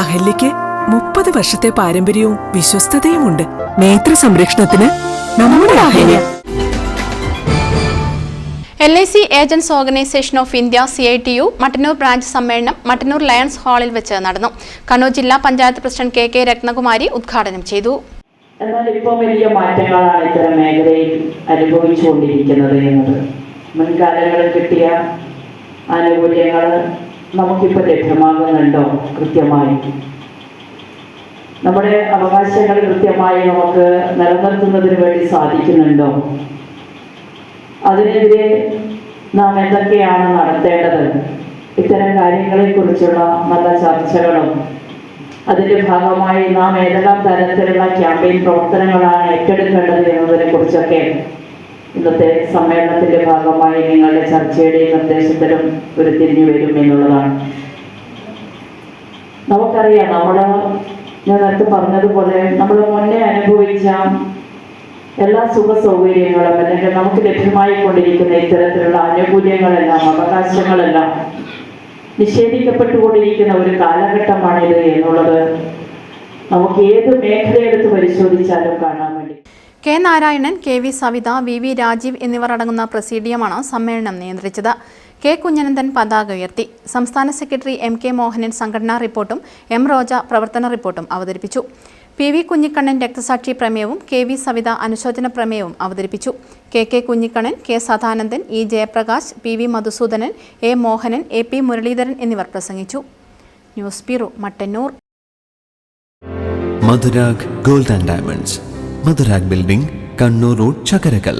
അഹല്യയ്ക്ക് മുപ്പത് വർഷത്തെ പാരമ്പര്യവും വിശ്വസ്തതയുമുണ്ട്. നേത്ര സംരക്ഷണത്തിന് നമ്മുടെ Ahalya. L I C agents organisation of India C I T U Mattannur branch സമ്മേളനം മട്ടന്നൂർ ലയൺസ് ഹാളിൽ വെച്ച് നടന്നു. കണ്ണൂർ ജില്ലാ panchayat president K K Rathnakumari ഉദ്ഘാടനം ചെയ്തു. എന്നാൽ ഇപ്പോൾ വലിയ മാറ്റങ്ങളാണ് ഇത്തരം മേഖലയിൽ അനുഭവിച്ചുകൊണ്ടിരിക്കുന്നത് എന്നത്. മുൻകാലങ്ങളിൽ കിട്ടിയ ആനുകൂല്യങ്ങൾ നമുക്കിപ്പോൾ ലഭ്യമാകുന്നുണ്ടോ? കൃത്യമായി നമ്മുടെ അവകാശങ്ങൾ കൃത്യമായി നമുക്ക് നിലനിർത്തുന്നതിന് വേണ്ടി സാധിക്കുന്നുണ്ടോ? അതിനെതിരെ നാം എന്തൊക്കെയാണ് നടത്തേണ്ടത്? ഇത്തരം കാര്യങ്ങളെക്കുറിച്ചുള്ള നല്ല ചർച്ചകളും അതിന്റെ ഭാഗമായി നാം ഏതെല്ലാം തരത്തിലുള്ള ക്യാമ്പയിൻ പ്രവർത്തനങ്ങളാണ് ഏറ്റെടുക്കേണ്ടത് എന്നതിനെ കുറിച്ചൊക്കെ ഇന്നത്തെ സമ്മേളനത്തിന്റെ ഭാഗമായി നിങ്ങളുടെ ചർച്ചയുടെയും നിർദ്ദേശത്തിലും ഉരുത്തിരിഞ്ഞു വരും എന്നുള്ളതാണ്. നമുക്കറിയാം നമ്മുടെ ഞാൻ നേരത്തെ പറഞ്ഞതുപോലെ നമ്മൾ മുന്നേ അനുഭവിച്ച എല്ലാ സുഖ സൗകര്യങ്ങളും അല്ലെങ്കിൽ നമുക്ക് ലഭ്യമായി കൊണ്ടിരിക്കുന്ന ഇത്തരത്തിലുള്ള ആനുകൂല്യങ്ങളെല്ലാം അവകാശങ്ങളെല്ലാം നിഷേധിക്കപ്പെട്ടുകൊണ്ടിരിക്കുന്ന ഒരു കാലഘട്ടമാണിത് എന്നുള്ളത് നമുക്ക് ഏത് മേഖലയെടുത്ത് പരിശോധിച്ചാലും കാണാൻ വേണ്ടി K Narayanan K V Savitha V V Rajeev എന്നിവർ അടങ്ങുന്ന പ്രസീഡിയമാണ് സമ്മേളനം നിയന്ത്രിച്ചത്. കെ കുഞ്ഞനന്ദൻ പതാക ഉയർത്തി. സംസ്ഥാന സെക്രട്ടറി എം കെ മോഹനൻ സംഘടനാ റിപ്പോർട്ടും എം റോജ പ്രവർത്തന റിപ്പോർട്ടും അവതരിപ്പിച്ചു. പി വി കുഞ്ഞിക്കണ്ണൻ രക്തസാക്ഷി പ്രമേയവും കെ വി സവിത അനുശോചന പ്രമേയവും അവതരിപ്പിച്ചു. K K Kunhikannan K Sadanandan E Jayaprakash P V Madhusoodanan A Mohanan A P Muraleedharan എന്നിവർ പ്രസംഗിച്ചു. News bureau Mattannur. Diamonds. Madhurag building Kannur road Chakarakal.